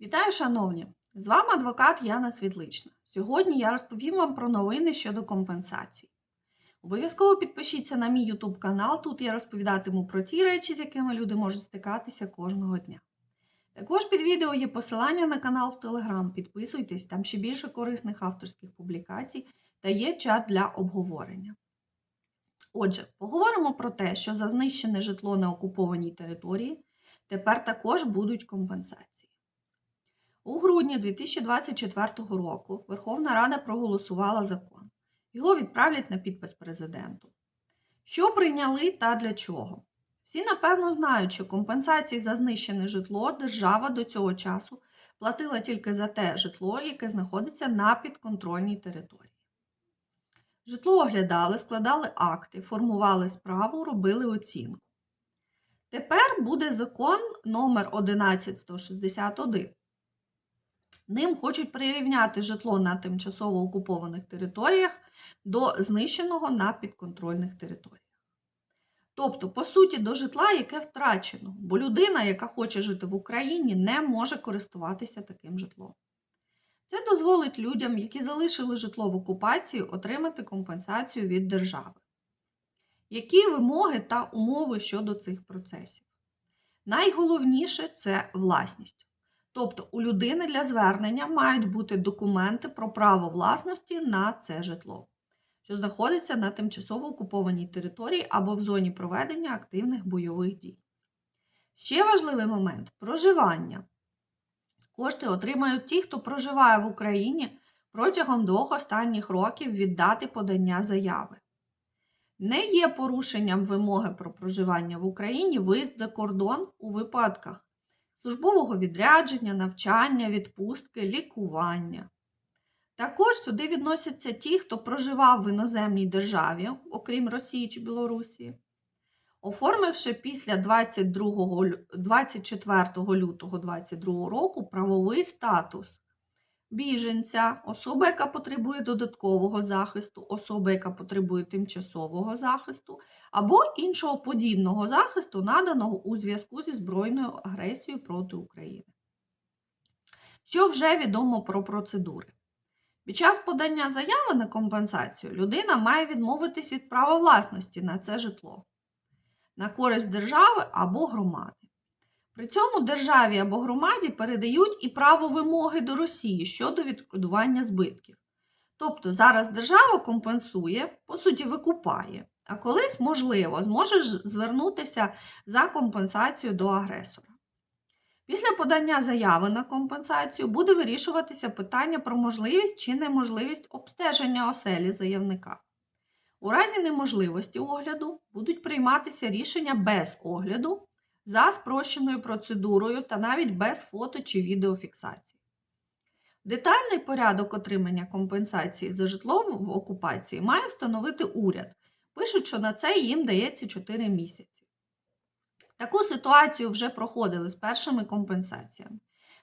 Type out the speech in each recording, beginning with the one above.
Вітаю, шановні! З вами адвокат Яна Світлична. Сьогодні я розповім вам про новини щодо компенсацій. Обов'язково підпишіться на мій YouTube канал. Тут я розповідатиму про ті речі, з якими люди можуть стикатися кожного дня. Також під відео є посилання на канал в Telegram. Підписуйтесь, там ще більше корисних авторських публікацій та є чат для обговорення. Отже, поговоримо про те, що за знищене житло на окупованій території тепер також будуть компенсації. У грудні 2024 року Верховна Рада проголосувала закон. Його відправлять на підпис президенту. Що прийняли та для чого? Всі, напевно, знають, що компенсації за знищене житло держава до цього часу платила тільки за те житло, яке знаходиться на підконтрольній території. Житло оглядали, складали акти, формували справу, робили оцінку. Тепер буде закон номер 11161. Ним хочуть прирівняти житло на тимчасово окупованих територіях до знищеного на підконтрольних територіях. Тобто, по суті, до житла, яке втрачено, бо людина, яка хоче жити в Україні, не може користуватися таким житлом. Це дозволить людям, які залишили житло в окупації, отримати компенсацію від держави. Які вимоги та умови щодо цих процесів? Найголовніше це власність. Тобто у людини для звернення мають бути документи про право власності на це житло, що знаходиться на тимчасово окупованій території або в зоні проведення активних бойових дій. Ще важливий момент проживання. Кошти отримають ті, хто проживає в Україні протягом двох останніх років від дати подання заяви. Не є порушенням вимоги про проживання в Україні виїзд за кордон у випадках службового відрядження, навчання, відпустки, лікування. Також сюди відносяться ті, хто проживав в іноземній державі, окрім Росії чи Білорусі, оформивши після 22, 24 лютого 2022 року правовий статус біженця, особа, яка потребує додаткового захисту, особа, яка потребує тимчасового захисту, або іншого подібного захисту, наданого у зв'язку зі збройною агресією проти України. Що вже відомо про процедури? Під час подання заяви на компенсацію людина має відмовитись від права власності на це житло на користь держави або громади. При цьому державі або громаді передають і право вимоги до Росії щодо відшкодування збитків. Тобто зараз держава компенсує, по суті, викупає, а колись, можливо, зможе звернутися за компенсацію до агресора. Після подання заяви на компенсацію буде вирішуватися питання про можливість чи неможливість обстеження оселі заявника. У разі неможливості огляду будуть прийматися рішення без огляду за спрощеною процедурою та навіть без фото чи відеофіксації. Детальний порядок отримання компенсації за житло в окупації має встановити уряд. Пишуть, що на це їм дається 4 місяці. Таку ситуацію вже проходили з першими компенсаціями.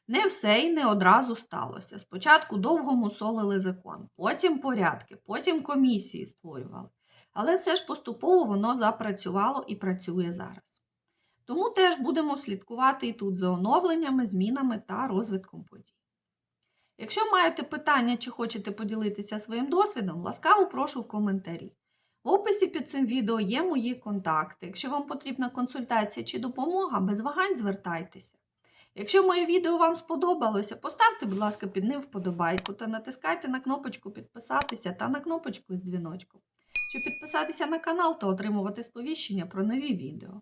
Не все і не одразу сталося. Спочатку довго мусолили закон, потім порядки, потім комісії створювали. Але все ж поступово воно запрацювало і працює зараз. Тому теж будемо слідкувати і тут за оновленнями, змінами та розвитком подій. Якщо маєте питання чи хочете поділитися своїм досвідом, ласкаво прошу в коментарі. В описі під цим відео є мої контакти. Якщо вам потрібна консультація чи допомога, без вагань звертайтеся. Якщо моє відео вам сподобалося, поставте, будь ласка, під ним вподобайку та натискайте на кнопочку підписатися та на кнопочку з дзвіночком, щоб підписатися на канал та отримувати сповіщення про нові відео.